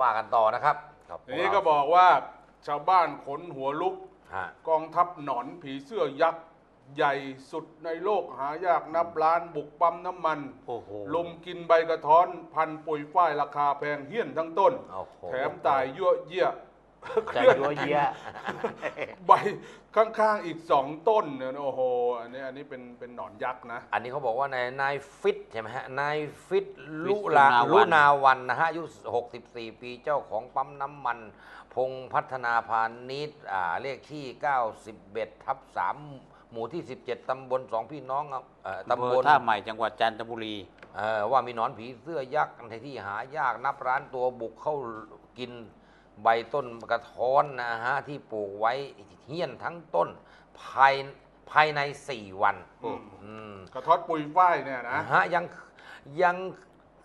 ว่ากันต่อนะครับครับทีนี้ก็บอกว่าชาวบ้านขนหัวลุก ฮะกองทัพหนอนผีเสื้อยักษ์ใหญ่สุดในโลกหายากนับล้านบุกปั๊มน้ำมัน โอ้โห ลุมกินใบกระท้อน พันปุ๋ยฝ้ายราคาแพงเฮี้ยนทั้งต้น โอ้โห แถมตายยั่วเยี่ย ใจยัวเยียใบข้างๆอีกสองต้นเนี่ยโอ้โหอันนี้อันนี้เป็นเป็นหนอนยักษ์นะ อันนี้เขาบอกว่านายนายฟิตใช่ไหมฮะนายฟิตลุลุลานาวันลุนาวันนะฮะอายุ 64 ปีเจ้าของปั๊มน้ำมัน พงพัฒนาพาณิชย์อ่าเลขที่ 91ทับ3หมู่ที่ 17 ตำบลสองพี่น้องเอ่อตำตำบบลลท่าใหม่จังหวัดจันทบุรีเอ่อว่ามีหนอนผีเสื้อยักษ์ในที่หายากนับร้านตัวบุกเข้ากิน ใบต้นกระท้อนนะฮะที่ปลูกไว้เฮี้ยนทั้งต้นภายภายใน 4 วันอืม อืมกระท้อนปุ๋ยฝ้ายเนี่ยนะนะ ฮะยังยัง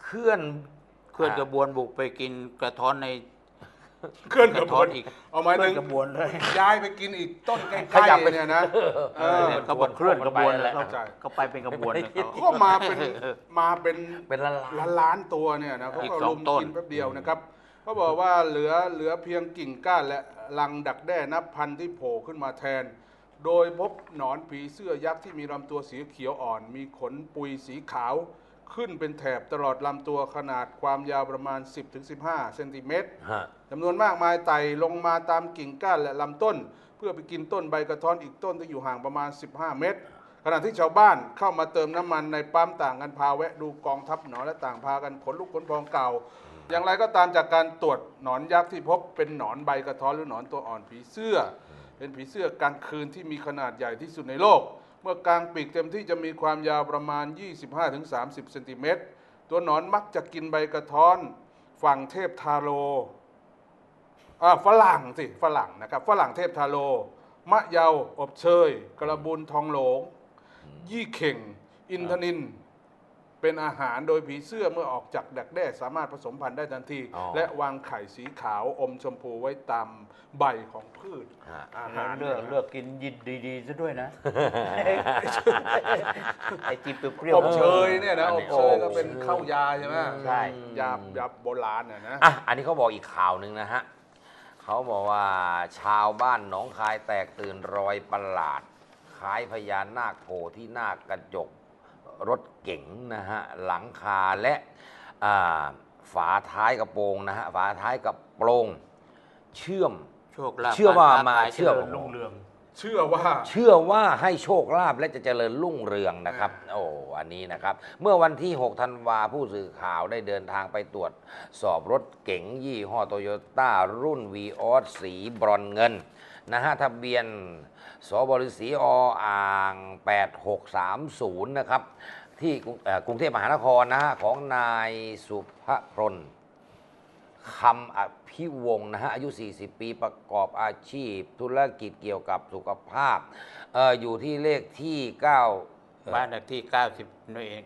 เคลื่อน เคลื่อนกระบวนบุกไปกินกระท้อนใน เคลื่อนกระบวนอีก เอาหมายเคลื่ถึอนงกระบวนเลยย้ายไปกินอีกต้นใกขยัล้บไป ๆเนี่ยนะเออ เขาบอกเคลื่อนกระบวนเลยเข้าใจ เขาไปเป็นกระบวนเลยเขา ก็มาเป็นมาเป็นเป็นละล้าน ล้านๆตัวเนี่ยนะเขาอีกก็สอลุงมต้น กินแป๊บเดียวนะครับ เขาบอกว่าเหลือเหลือเพียงกิ่งก้านและลังดักแด้นับพันที่โผล่ขึ้นมาแทน โดยพบหนอนผีเสื้อยักษ์ที่มีลำตัวสีเขียวอ่อน มีขนปุยสีขาว ขึ้นเป็นแถบตลอดลำตัวขนาดความยาวประมาณ 10-15 เซนติเมตรฮะ จำนวนมากมายไต่ลงมาตามกิ่งก้านและลำต้น เพื่อไปกินต้นใบกระท้อนอีกต้นที่อยู่ห่างประมาณ 15 เมตร ขณะที่ชาวบ้านเข้ามาเติมน้ำมันในปั๊มต่างกันพาแวะดูกองทัพหนอนและต่างพากันขนลุกขนพองเก่า อย่างไรก็ตามจากการตรวจหนอนยักษ์ที่พบเป็นหนอนใบกระท้อนหรือหนอนตัวอ่อนผีเสื้อ เป็นผีเสื้อกลางคืนที่มีขนาดใหญ่ที่สุดในโลก เมื่อกลางปีกเต็มที่จะมีความยาวประมาณ 25-30เซนติเมตรตัวหนอนมักจะกินใบกระท้อน ฝั่งเทพทาโรอ่าฝรั่งสิฝรั่งนะครับฝรั่งเทพทาโลมะเยาอบเชย กระบุนทองโหลง ยี่เข่ง อินทนิน เป็นอาหารโดยผีเสื้อเมื่อออกจากดักแด้สามารถผสมพันธุ์ได้ทันที อ๋อและวางไข่สีขาวอมชมพูไว้ตามใบของพืชฮะ อาหารเลือกเลือกกินยินดีๆซะด้วยนะ ไอจีเปรี้ยวอบๆเชยเนี่ยนะอันอนี้บเชยก็อบเป็นเชยข้าวยาใช่ไหมใช่ ยาบยาโบราณน่ะนะ อะ อันนี้เขาบอกอีกข่าวหนึ่งนะฮะเขาบอกว่าชาวบ้านหนองคายแตกตื่นรอยประหลาด คล้ายพญานาคโผล่ที่หน้ากระจก รถเก๋งนะฮะหลังคาและอ่าฝาท้ายกระโปรงนะฮะฝาท้ายกระโปรงเชื่อมโชคลาภเชื่อว่าการมาขยเชื่อจริญรุ่งเรือง เชื่อว่าเชื่อว่าให้โชคลาภและจะเจริญรุ่งเรืองนะครับ โอ้อันนี้นะครับ เมื่อวันที่ 6 ธันวาผู้สื่อข่าวได้เดินทางไปตรวจสอบรถเก๋งยี่ห้อโตโยต้ารุ่น v ีออสสีบรอนเงินนะฮะทะเบียน สบริสีออ่าง 8630 นะครับ ที่กรุงเอ่อกรุงเทพมหานครนะฮะของนายสุภพลคำอภิวงศ์นะฮะอายุ 40 ปีประกอบอาชีพ ธุรกิจเกี่ยวกับสุขภาพเอออยู่ที่เลขที่ 9 บ้านเลขที่ 90นี่เอง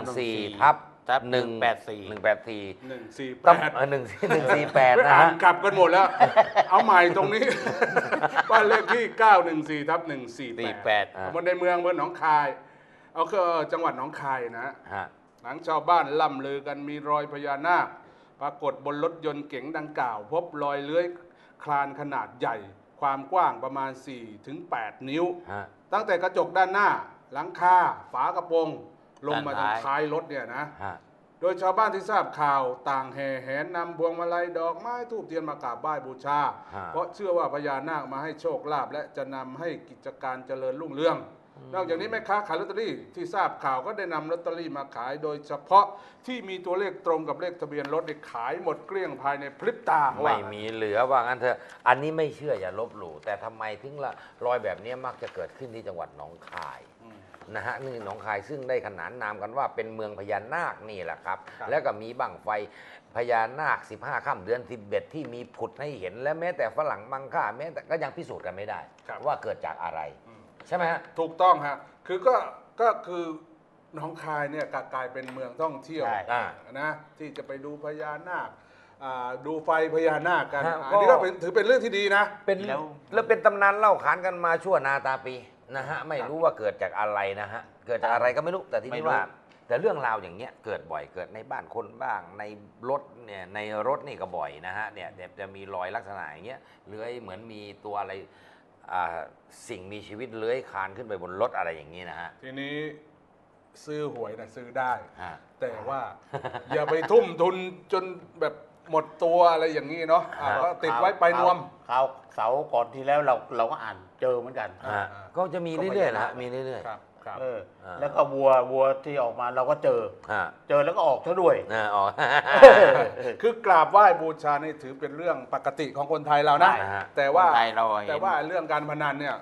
914ทับ ทับหนึ่ง184หนึ่งแปดสี่หนึ่งสี่แปตั้งดเออหนึ่งหนึ่งสี่แปดไม่นะอ่านฮะ กลับกันหมดแล้ว เอาใหม่ตรงนี้ บ้านเลขที่ 914ทับ148 48อ่าตำบนในเมืองเมืองหนองคาย เอาคือจังหวัดหนองคายนะ ฮะ หลังชาวบ้านล่ำลือกันมีรอยพญานาคปรากฏบนรถยนต์เก๋งดังกล่าว พบรอยเลื้อยคลานขนาดใหญ่ ความกว้างประมาณ4-8นิ้ว ฮะ ตั้งแต่กระจกด้านหน้า หลังคา ฝากระโปรง ลงมาถึงด้านท้ายท้ายรถเนี่ยนะฮะโดยชาวบ้านที่ทราบข่าวต่างแห่แหนนำพวงมาลัยดอกไม้ทูบเทียนมากราบไหว้บูชาฮะเพราะเชื่อว่าพญานาคมาให้โชคลาภและจะนำให้กิจการเจริญรุ่งเรืองนอกจากนี้แม่ค้าขายลอตเตอรี่ที่ทราบข่าวก็ได้นำลอตเตอรี่มาขายโดยเฉพาะที่มีตัวเลขตรงกับเลขทะเบียนรถได้ขายหมดเกลี้ยงภายในพริบตาเขาไม่ว่างั้นมีเหลือว่างั้นเถอะอันนี้ไม่เชื่ออย่าลบหลู่แต่ทำไมถึงละรอยแบบนี้มักจะเกิดขึ้นที่จังหวัดหนองคายอืม นะฮะนี่หนองคายซึ่งได้ขนานนามกันว่าเป็นเมืองพญานาคนี่แหละครับ ครับ แล้วก็มีบั้งไฟพญานาค 15ค่ำเดือน11ที่มีผุดให้เห็น และแม้แต่ฝรั่งมังค่าแม้แต่ก็ยังพิสูจน์กันไม่ได้ ครับ ว่าเกิดจากอะไร อืมใช่ไหมฮะ ถูกต้องฮะคือก็ก็คือหนองคายเนี่ยกลายเป็นเมืองท่องเที่ยวใช่อ่านะที่จะไปดูพญานาคอ่าดูไฟพญานาคกันฮะอันนี้ก็ ก็เป็นถือเป็นเรื่องที่ดีนะ เป็นแล้ว แล้วเป็นตำนานเล่าขานกันมาชั่วนาตาปี นะฮะไม่รู้ว่าเกิดจากอะไรนะฮะเกิดจากอะไรก็ไม่รู้แต่ที่ไม่นี่รู้ ว่า แต่เรื่องราวอย่างเงี้ยเกิดบ่อยเกิดในบ้านคนบ้าง ในรถเนี่ยในรถนี่ก็บ่อยนะฮะเนี่ยจะจะมีรอยลักษณะอย่างเงี้ยเลื้อยเหมือนมีตัวอะไรอ่าสิ่งมีชีวิตเลื้อยคลานขึ้นไปบนรถอะไรอย่างนี้นะฮะทีนี้ซื้อหวยนะซื้อได้ ฮะ แต่ว่า อย่าไปทุ่มทุนจนแบบ หมดตัวอะไรอย่างนี้เนาะอะก็ติดไว้ไปนวมคราวเสาร์ก่อนที่แล้วเราเราก็อ่านเจอเหมือนกันอ่าฮะก็จะมีเรื่อยๆนะฮะมีเรื่อย ครับครับ เอออ่า แล้วก็วัววัวที่ออกมาเราก็เจอ ๆฮะเจอแล้วก็ออกซะด้วย นะอ๋อ คือกราบไหว้บูชานี่ถือเป็นเรื่องปกติของคนไทยเรานะ ใช่ฮะแต่ว่าคนไทยเราเห็น แต่ว่าเรื่องการพนันเนี่ย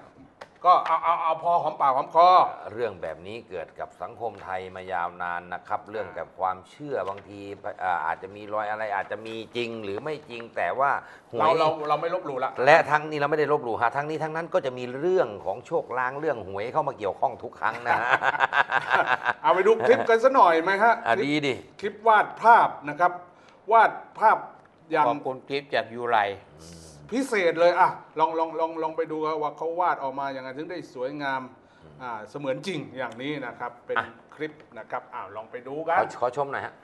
ก็เอาเอาเอาพอหอมปากหอมคอ เรื่องแบบนี้เกิดกับสังคมไทยมายาวนานนะครับ เรื่องกับความเชื่อบางทีอ่าอาจจะมีรอยอะไรอาจจะมีจริงหรือไม่จริงแต่ว่าหวเรายเราเราไม่ลบหลู่ละและทั้งนี้เราไม่ได้ลบหลู่ฮะทั้งนี้ทั้งนั้นก็จะมีเรื่องของโชคลางเรื่องหวยเข้ามาเกี่ยวข้องทุกครั้งนะฮะ เอาไปดูคลิปกันสักหน่อยไหมฮะอะคลิปดีดิ คลิปวาดภาพนะครับ วาดภาพอย่าง ขอบคุณกิฟต์จากยูไร พิเศษเลยอะลองลองลองลองไปดูว่าเขาวาดออกมาอย่างไรถึงได้สวยงามอ่าเสมือนจริงอย่างนี้นะครับ เป็นอะ คลิปนะครับอ้าวลองไปดูขกันอขอชมหน่อยฮะ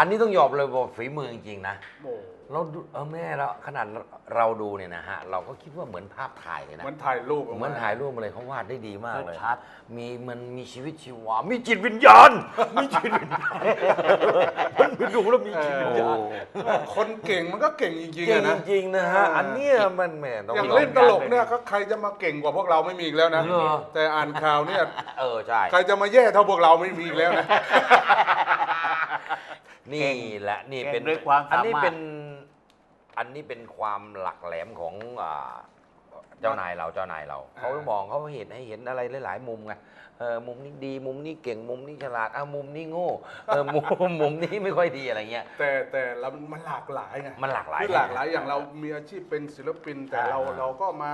อ้ไงโหคุณหยองออันนี้ต้องยอมเลยว่าฝีมือจริงๆนะโอ้เราดูเออแม่เราขนาดเราดูเนี่ยนะฮะ เราก็คิดว่าเหมือนภาพถ่ายเลยนะ เหมือนถ่ายรูปกเหมือนถ่ายรูปมาเลยเขาวาดได้ดีมากเลยชัดมีมันมีชีวิตชีวา มีจิตวิญญาณ มีจิตวิญญาณมันดูแล้วมีจิตวิญญาณคนเก่งมันก็เก่งจริงๆเก่งอะนะ จริงๆนะฮะเอออัอันเนี้ยมันแหม่ต้องอย่างยอมเล่นตลกเนี่ยก็ใครจะมาเก่งกว่าพวกเราไม่มีอีกแล้วนะ เหรอแต่อ่านข่าวเนี่ย เออใช่ ใครจะมาแย่เท่าพวกเราไม่มีอีกแล้วนะ นี่แหละนี่เป็นเก่งด้วยความอันนี้สามารถเป็นอันนี้เป็นความหลักแหลมของอ่าเจ้านายเราเจ้านายเราอ่าเขามองเขาเห็นให้เห็นอะไรหลาย ๆ มุมไงเออมุมนี้ดีมุมนี้เก่งมุมนี้ฉลาดอะมุมนี้โง่เออมุมมุมนี้ไม่ค่อยดีอะไรเงี้ยแต่แต่เรามันหลากหลายไงมันหลากหลายคือหลากหลายอย่างเรามีอาชีพเป็นศิลปิน แต่อ่าเราอ่าเราก็มา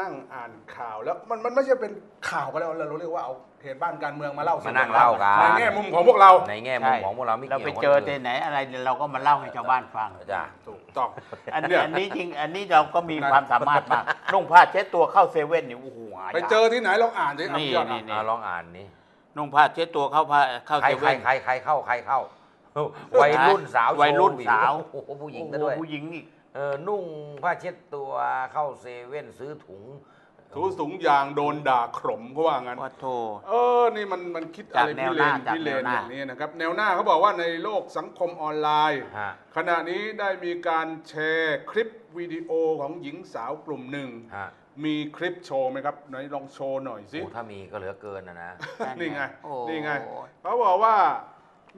นั่งอ่านข่าวแล้วมันมันไม่ใช่เป็นข่าวก็แล้วเราเรียกว่าเอา เหตุบ้านการเมืองมาเล่าสู่มานั่งเล่ากัน ในแง่มุมของพวกเรา ในแง่มุมของพวกเราไม่เราเกี่ยวไปกับคนเจออื่นที่ไหนอะไรเราก็มาเล่าให้ชาวบ้านฟังจ้ะถูกต้องอันเนี่นี้ยอันนี้จริงอันนี้เราก็มีนะความสามารถมากนุ่งผ้าเช็ดตัวเข้าเซเว่นนี่โอ้โหหายากไปเจอที่ไหนลองอ่านดิอะนี่พี่ยอดนี่อะอะลองอ่านนี่นุ่งผ้าเช็ดตัวเข้าผ้าเข้าใครเซใครเว่นใครใครเข้าใครเข้าวัยรุ่นสาววัยรุ่นโชสาวโอ้โหผู้หญิงโอ้ซะโหด้วยผู้หญิงอีกเออนุ่งผ้าเช็ดตัวเข้าเซเว่นซื้อถุง ถูสูงยางโดนด่าขมเขาว่างั้น ว่าโท เออ นี่มันมันคิดจาอะกไรแนพิวเรหน้านจากพิเรนแนวหน้าอย่างนี้นะครับ แนวหน้าเขาบอกว่าในโลกสังคมออนไลน์ ฮะ ขณะนี้ได้มีการแชร์คลิปวิดีโอของหญิงสาวกลุ่มหนึ่ง ฮะมีคลิปโชว์ไหมครับไหนลองโชว์หน่อยสิ โอ้ถ้ามีก็เหลือเกินนะนะ นี่ไง โอ้ นี่ไง เขาบอกว่า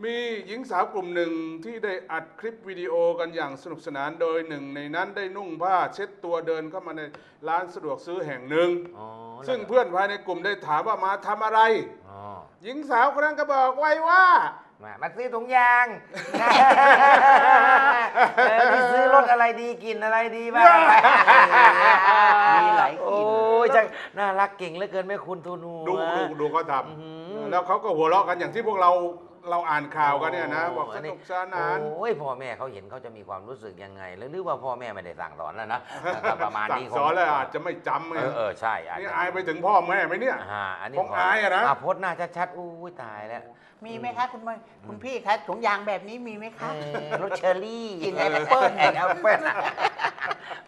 มีหญิงสาวกลุ่มหนึ่งที่ได้อัดคลิปวิดีโอกันอย่างสนุกสนานโดยหนึ่ง ในนั้นได้นุ่งผ้าเช็ดตัวเดินเข้ามาในร้านสะดวกซื้อแห่งหนึ่ง อ๋อซึ่งเพื่อนภายในกลุ่มได้ถามว่ามาทำอะไร อ๋อหญิงสาวคนนั้นก็บอกไว้ว่า มามาซื้อถุงยาง เออนี่ซื้อรถอะไรดีกินอะไรดีบ้างมีหลายกโอ้ลิ่นยจังน่ารักเก่งเหลือเกินแม่คุณทูนู ดูดูดูเขาทอื้อหือำแล้วเขาก็หัวเราะกันอย่างที่พวกเรา เราอ่านข่าวกันเนี่ยนะโบอกสนุกสนาน โอ้ยพ่อแม่เขาเห็นเขาจะมีความรู้สึกยังไง แล้วหรือว่าพ่อแม่ไม่ได้สั่งสอนแล้วนะนะครับประมาณสั่งนี้สอนแล้วอาจจะไม่จำไงเออเออใช่อาจนี่จะอายไปถึงพ่อแม่ไหมเนี่ยอ่าอันนี้ของอายอะนะอ่โพสต์หน้าชัดๆอู้ยตายแล้ว มีไหมคะคุณมคุณพี่คะถุงยางแบบนี้มีไหมเอคะอรถเชอรี่กินแอปเปิ้ลแอปเปิ้ล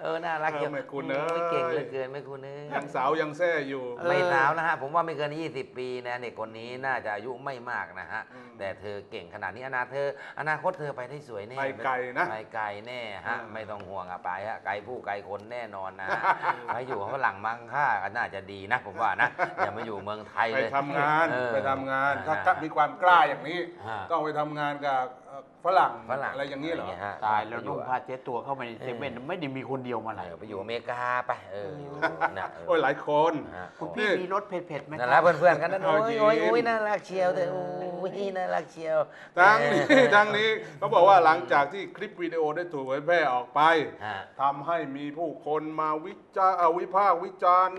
เออน่ารักเออเยอะแม่คุณโอ้เอ้ยเก่งเหลือเกินแม่คุณเอ้ยยังสาวยังแซ่อยู่ ไม่สาวนะฮะผมว่าไม่เกิน 20 ปีนะเด็กคนนี้น่าจะอายุไม่มากนะฮะอืมแต่เธอเก่งขนาดนี้อนาเธอ อนาคตเธอไปได้สวยแน่ไปไกลนะไปไกลแน่ฮะอืมไม่ต้องห่วงอะไปฮะไกลผู้ไกลคนแน่นอนนะฮะไปอยู่กับฝรั่งมังค่าก็น่าจะดีนะ ผมว่านะอย่ามาอยู่เมืองไทยไปเลยทำงานเออไปทำงานเออถ้านะถ้ามีความกล้าอย่างนี้ฮะต้องไปทำงานกับเอ่อ ฝรั่งฝรั่งอะไรอย่างนี้เหรองี้ฮะตายแล้วไปอนุ่งอะผ้าเช็ดตัวเข้าไปในเซเว่นไม่ได้มีคนเดียวมาไหน เออไปอยู่อเมริกาไปเอออยู่นะเโอ้ยหลายคน ฮะ คุณพี่มีรสเผ็ดๆไหมนั่นคแหรัละบเพื่อนๆกันนั่นเอาโอ้ยยิ้มโอ้ยโอ้ยน่ารักเชียวเธอโอ้ยน่ารักเชียวทั้งนี้เออทั้งนี้เขาบอกว่าหลังจากที่คลิปวิดีโอได้ถูกเผยแพร่ออกไปฮะทำให้มีผู้คนมาวิจารณ์เอาวิพากษ์วิจารณ์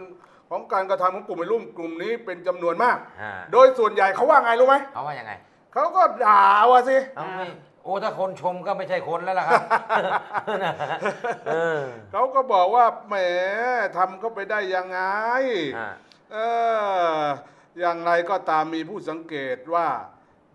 ของการกระทำของกลุ่มวัยรุ่นกลุ่มนี้เป็นจำนวนมาก ฮะโดยส่วนใหญ่เขาว่าไงรู้ไหมเขาว่ายังไง เขาก็ด่าว่าสิ เอาไม่โอ้ถ้าคนชมก็ไม่ใช่คนแล้วล่ะครับ เออเขาก็บอกว่าแหมทำเข้าไปได้ยังไงฮะเอออย่างไรก็ตามมีผู้สังเกตว่า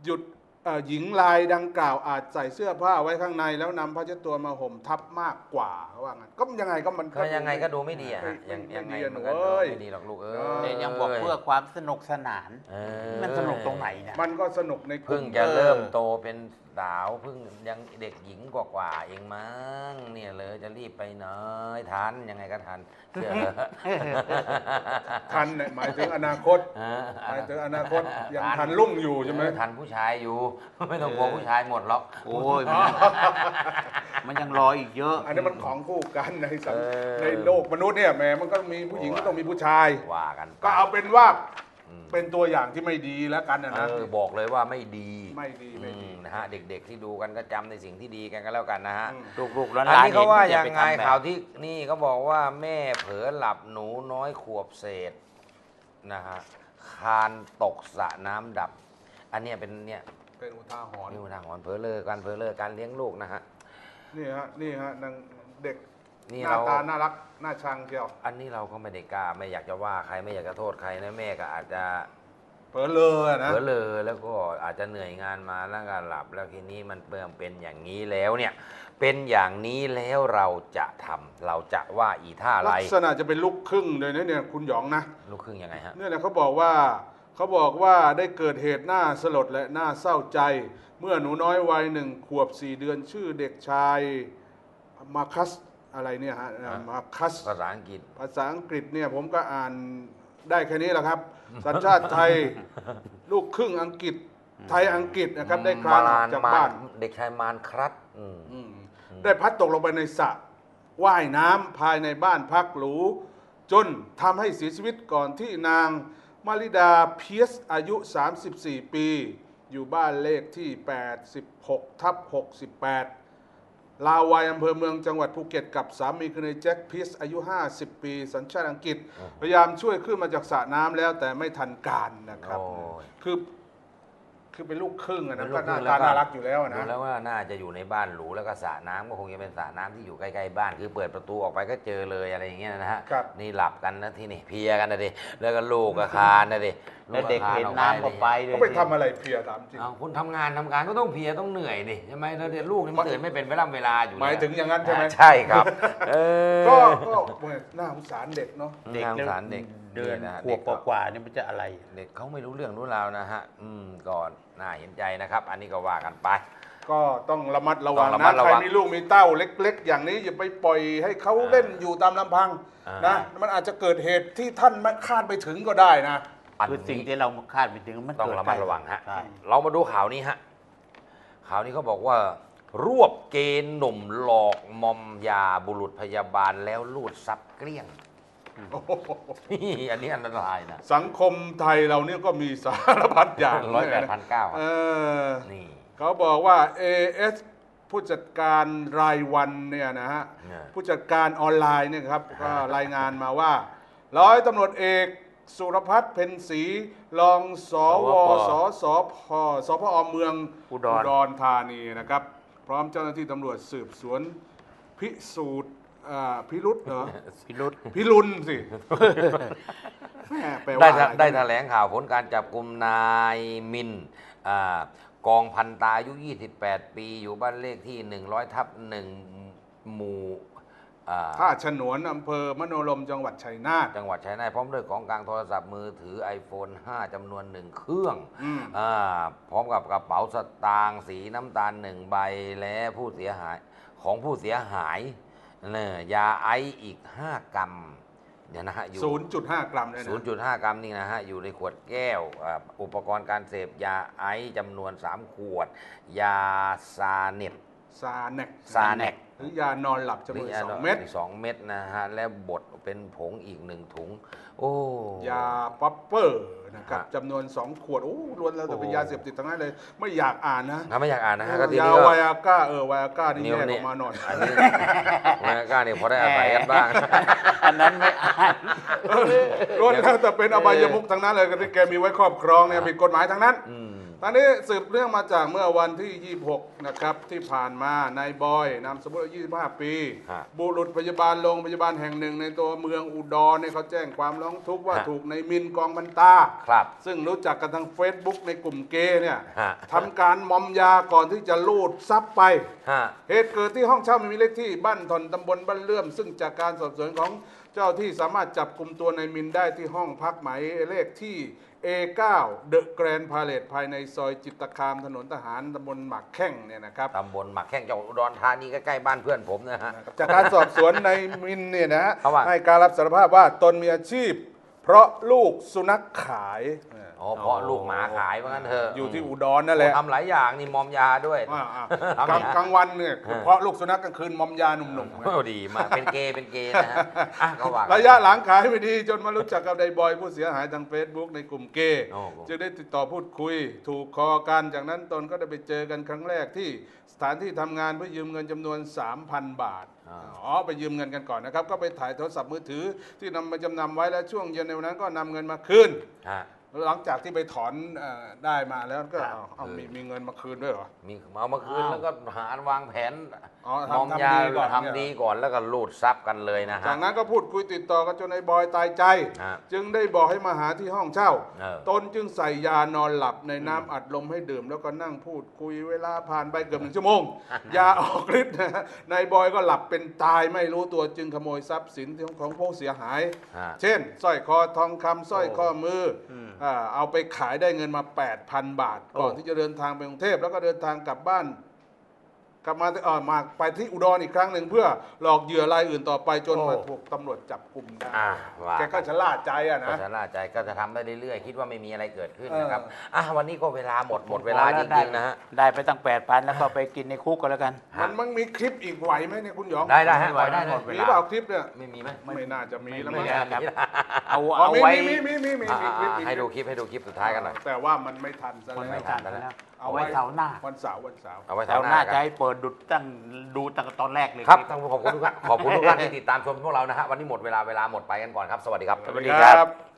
หยุดเอ่อ หญิงลายดังกล่าวอาจใส่เสื้อผ้าไว้ข้างใน แล้วนำผ้าเช็ดตัวมาห่มทับมากกว่าเขาว่างั้นก็ยังไงก็มันก็ยังไงก็ดูไม่ดีอะฮะไม่ยังไม่ยังไงดีอะมันหก็นูดูเอ้ยไม่ดีหรอกลูกเอเอออเนี่ยยังบอกเพื่อความสนุกสนาน เออมันสนุกตรงไหนนะมันก็สนุกในกลุ่เพิ่งม จะเริ่มโตเป็น สาวเพิ่งยังเด็กหญิงกว่าๆเองมั้งเนี่ยเลยจะรีบไปหน้อยทันยังไงก็ทันเชื่อ ทันเนี่ยหมายถึงอนาคตเออหมายถึงอนาคตยังทันรุ่งอยู่ใช่ไหมเออทันผู้ชายอยู่ ไม่ต้องกลัวผู้ชายหมดหรอก โอ้ย มันยังมันยังรออีกเยอะ อันนี้มันของคู่กันในสังเออ ในโลกมนุษย์เนี่ยแหมมันก็มีผู้หญิงก็ต้องมีผู้ชาย ว่ากันไปก็เอาเป็นว่าอืม เป็นตัวอย่างที่ไม่ดีแล้วกันนะเอนะอบอกเลยว่าไม่ดีไม่ดีไม่ดี อืมนะฮะเด็ก ๆที่ดูกันก็จำในสิ่งที่ดีกันก็แล้วกันนะฮะ อืม ลูกๆแล้วอันนี้เขาว่ายังไงข่าข่าววที่นี่เขาบอกว่าแม่เผลอหลับหนูน้อยขวบเศษนะฮะคานตกสระน้ำดับ อันเนี้ยเป็นเนี่ยเป็นอุทาหรณ์นี่ทางหอนเผลอเลอการเผลอเลอการเลี้ยงลูกนะฮะ นี่ฮะนี่ฮะนางเด็ก นี่หน้าเรา ตาน่ารักน่าชังเชียวอันนี้เราก็ไม่ได้กล้าไม่อยากจะว่าใครไม่อยากจะโทษใครนะแม่ก็อาจจะเผลอเลยนะเผลอเลยแล้วก็อาจจะเหนื่อยงานมาแล้วก็หลับ แล้วทีนี้มันเปิ่มเป็นอย่างนี้แล้วเนี่ย เป็นอย่างนี้แล้วเราจะทำเราจะว่าอีท่าอะไรลักษณะจะเป็นลูกครึ่งเลยนะเนี่ยคุณหยองนะลูกครึ่งยังไงฮะ เนี่ยนะเขาบอกว่าเขาบอกว่าได้เกิดเหตุน่าสลดและน่าเศร้าใจ เมื่อหนูน้อยวัยหนึ่งขวบสี่เดือนชื่อเด็กชายมาคัส อะไรเนี่ยฮะฮะมาคัสภาษาอังกฤษ ภาษาอังกฤษเนี่ยผมก็อ่านได้แค่นี้แหละครับ สัญชาติไทย ลูกครึ่งอังกฤษ ไทยอังกฤษนะครับ ได้คลานออกจากบ้าน เด็กชายมารครัตอืมอืมได้พัดตกลงไปในสระว่ายน้ำภายในบ้านพักหรู จนทำให้เสียชีวิตก่อนที่นางมาริดาเพียสอายุ 34 ปี อยู่บ้านเลขที่ 86 ทับ 68 ลาวัยอำเภอเมืองจังหวัดภูเก็ตกับสามีคือนายแจ็คเพียสอายุ 50 ปี สัญชาติอังกฤษ พยายามช่วยขึ้นมาจากสระน้ำแล้วแต่ไม่ทันการนะครับ โอ้ย คือ คือเป็นลูกครึ่งอะนะเป็นลูก็กหครึ่น้างตาแล้วก็น่ารักอยู่แล้วอะดูนะแล้วว่าน่าจะอยู่ในบ้านหรูแล้วก็สระน้ำก็คงจะเป็นสระน้ำที่อยู่ใกล้ๆบ้าน คือเปิดประตูออกไปก็เจอเลยอะไรอย่างเงี้ยนะฮะครับ นี่หลับกันนะที่นี่เพลียกันนะดิแล้วก็ลูกก็คลานนะดิแล้วเด็กคลาเห็นออน้ำก็ไปเลยเขาไปทำอะไรเพลียถามจริง เอาคุณทำงานทำการก็ต้องเพลียต้องเหนื่อยดิใช่ไหมแล้วเดี๋ยวลูกนี่มันตื่นไม่เป็นเวลาเวลาอยู่หมายถึงอย่างนั้นใช่ไหม ใช่ครับเออก็ก็เว้ยน่าสงสารเด็กเนาะ เด็ก น่าสงสารเด็ก เดือนนี่นะฮะขวบเด็กก็กว่าๆนี่มันจะอะไร เด็กเขาไม่รู้เรื่องรู้ราวนะฮะอืมก่อนน่าเห็นใจนะครับ อันนี้ก็ว่ากันไป ก็ต้องระมัดระวังต้องระมันะดระใครวังมีลูกมีเต้าเล็ก ๆ อย่างนี้อย่าไปปล่อยให้เขาเล่นอยู่ตามลำพังอ่าน นะมันอาจจะเกิดเหตุที่ท่านไม่คาดไปถึงก็ได้นะ อันคือสิ่งนี้ ที่เราคาดไม่ถึงมันต้องเกิดระมัดระวังฮะ ใช่ เรามาดูข่าวนี้ฮะ ข่าวนี้เขาบอกว่า รวบเกณฑ์หนุ่มหลอกมอมยาบุรุษพยาบาลแล้วลูดซับเกลี้ยง นี่อันนี้อันตรายนะสังคมไทยเราเนี่ยก็มีสารพัดอย่างร้อยแปดพันเก้าเออนี่เขาบอกว่า AS ผู้จัดการรายวันเนี่ยนะฮะเนี่ยผู้จัดการออนไลน์เนี่ยครับก็รายงานมาว่า ร้อยตำรวจเอกสุรพัฒน์เพ็ญศรีรองสวสสพสพอเมืองอุดรรธานีนะครับ พร้อมเจ้าหน้าที่ตำรวจสืบสวนพิสูจน์ อ่าพิรุษเหรอพิรุษพิรุณสิแม่แปลได้ว่าแถอะไรได้แถลงข่าวผลการจับกลุ่มนายมินอากองพันตาอายุ 28 ปี อยู่บ้านเลขที่ 100ทับ1หมู่อ่า ท่าฉนวนอำเภอมโนรมจังหวัดชัยนาทจังหวัดชัยนาทพร้อมด้วยของกลางโทรศัพท์มือถือ iPhone 5จำนวนหนึ่งเครื่องอืมอ่าพร้อมกับกระเป๋าสตางค์สีน้ำตาลหนึ่งใบและผู้เสียหายของผู้เสียหาย เนี่ยยาไอซ์อีก 5 กรัมเดี๋ยวนะฮะอยู่0.5 กรัมเลยนะ0.5 กรัมนี่นะฮะอยู่ในขวดแก้วอ่าอุปกรณ์การเสพยาไอซ์จำนวน 3 ขวด ยาซาเน็ตซาแนกซาแนก หรือยานอนหลับจำนวนสองเม็ดสองเม็ดนะฮะ และบดเป็นผงอีกหนึ่งถุง โอ้ยาป๊อปเปอร์นะครับฮะจำนวน2ขวด โอ้ล้วนแล้วแต่เป็นโอ้ยาเสพติดทั้งนั้นเลย ไม่อยากอ่านนะถ้าไม่อยากอ่านนะฮะก็ทียานี้ก็ไวอาก้าเออไวอาก้านี่นิ้วแยกอนี่อกมาหน่อยอันนี้ไวอาก้าเนี่ยพอได้อาศัยกันบ้างอันนั้นไม่อ่านล้วนแล้วแต่เป็นอบายมุกทั้งนั้นเลยก็ที่แกมีไว้ครอบครองเนี่ยผิดกฎหมายทั้งนั้นอืม ตอนนี้สืบเรื่องมาจากเมื่อวันที่ 26 นะครับ ที่ผ่านมานายบอยนามสมมติอายุ25 ปี ฮะบุรุษพยาบาลโรงพยาบาลแห่งหนึ่ง ในตัวเมืองอุดรเนี่ยเขาแจ้งความร้องทุกข์ว่าฮะ ถูกในายมินกองบันตา ครับ ซึ่งรู้จักกันทาง Facebook ในกลุ่มเกย์เนี่ยฮะ ทำการมอมยาก่อนที่จะลูดซับไป ฮะ เหตุเกิดที่ห้องเช่าไม่มีเลขที่บ้านทนตำบลบ้านเลื่อม ซึ่งจากการสอบสวนของ เจ้าที่สามารถจับกลุ่มตัวนายมินได้ที่ห้องพักหมายเลขที่ A9 เดอะแกรนพาเลตภายในซอยจิตรคามถนนทหารตำบลหมักแข้งเนี่ยนะครับ ตำบลหมักแข้งจังหวัดอุดรธานีใกล้ๆบ้านเพื่อนผมนะฮะ จากการสอบสวนในมินเนี่ยนะฮะเขาว่า ให้การรับสารภาพว่าตนมีอาชีพเพ ราะลูกสุนัขขายอ๋อเพราะลูกหมาขายว่างั้นเถอะอยู่ที่อุดรนั่นแหละทำหลายอย่างนี่มอมยาด้วยอ่าอ่าทำกลางอย่างกลางวันเนี่ยเพราะลูกสุนัขกลางคืนมอมยาหนุ่มๆไงโอ้ดีมากเป็นเกย์เป็นเกย์นะฮะอะก็ว่ากันระยะหลังขายไม่ดีจนมารู้จักกับไดบอยผู้เสียหายทาง Facebook ในกลุ่มเกย์โอ้จึงได้ติดต่อพูดคุย ถูกคอกันจากนั้นตนก็ได้ไปเจอกันครั้งแรกที่สถานที่ทำงานเพื่อยืมเงินจำนวน 3,000 บาท อ่าอ๋อไปยืมเงินกันก่อนนะครับ ก็ไปถ่ายโทรศัพท์มือถือที่นำมาจำนำไว้แล้วช่วงเย็นในวันนั้นก็นำเงินมาคืนฮะ หลังจากที่ไปถอนเอ่อได้มาแล้วก็ครับเอาเอาเออมีมีเงินมาคืนด้วยเหรอ มีเอามาคืนอ้าวแล้วก็หาวางแผนอ๋อมอมทำยาทำดีก่อนทำดีก่อนแล้วก็ลูดทรัพย์กันเลยนะฮะจากนั้นก็พูดคุยติดต่อกันจนไอ้บอยตายใจ ฮะจึงได้บอกให้มาหาที่ห้องเช่า เออ ตนจึงใส่ยานอนหลับในน้ำอัดลมให้ดื่ม แล้วก็นั่งพูดคุยเวลาผ่านไปเกือบหนึ่งชั่วโมง ยาออกฤทธิ์นะฮะนายบอยก็หลับเป็นตายไม่รู้ตัวจึงขโมยทรัพย์สินของผู้เสียหาย ฮะ เช่นสร้อยคอทองคำสร้อยข้อมืออมอ่าเอาไปขายได้เงินมา 8,000 บาท ก่อนโอ้ที่จะเดินทางไปกรุงเทพแล้วก็เดินทางกลับบ้าน กลับมาเอ่อมาไปที่อุดรอีกครั้งหนึ่งเพื่อหลอกเหยื่อรายอื่นต่อไปจนมาถูกตำรวจจับกลุ่มได้อ่าว่าแกก็ชะล่าใจอะก็นะชะล่าใจก็จะทำได้เรื่อยๆ คิดว่าไม่มีอะไรเกิดขึ้นเออนะครับอะวันนี้ก็เวลาหมดหมดเวลาจได้ริงๆนะฮะ ได้ไปตั้งแปดพันแล้วก็ไปกินในคุกก็แล้วกันมันมันมีคลิปอีกไหวไหมเนี่ยคุณหยองได้ได้ฮะไม่ไหวปล่อยได้หมดเลเวยมีลาเปล่าคลิปเนี่ยไม่มีไหมไม่น่าจะมีแล้วไม่มั้งได้ครับ เอาอ๋อเอามีไว้มีมีมีมีอะมีคลิปอะมีให้ดูคลิปคลิปให้ดูคลิปสุดท้ายกันหน่อย แต่ว่ามันไม่ทันซะคนแล้ไม่วทัน แล้ว เอาไว้เสาร์หน้า วันเสาร์วันเสาร์เอาไว้เสาเสาร์ร์หหน้าน้าจะกันให้เปิดดูตั้งดูตั้งแต่ตอนแรกเลยครับลิปต้องขอบคุณทุกท่านขอบคุณทุกท่านที่ติดตามชมพวกเรานะฮะวันนี้หมดเวลาเวลาหมดไปกันก่อนครับ สวัสดีครับ สวัสดีครับ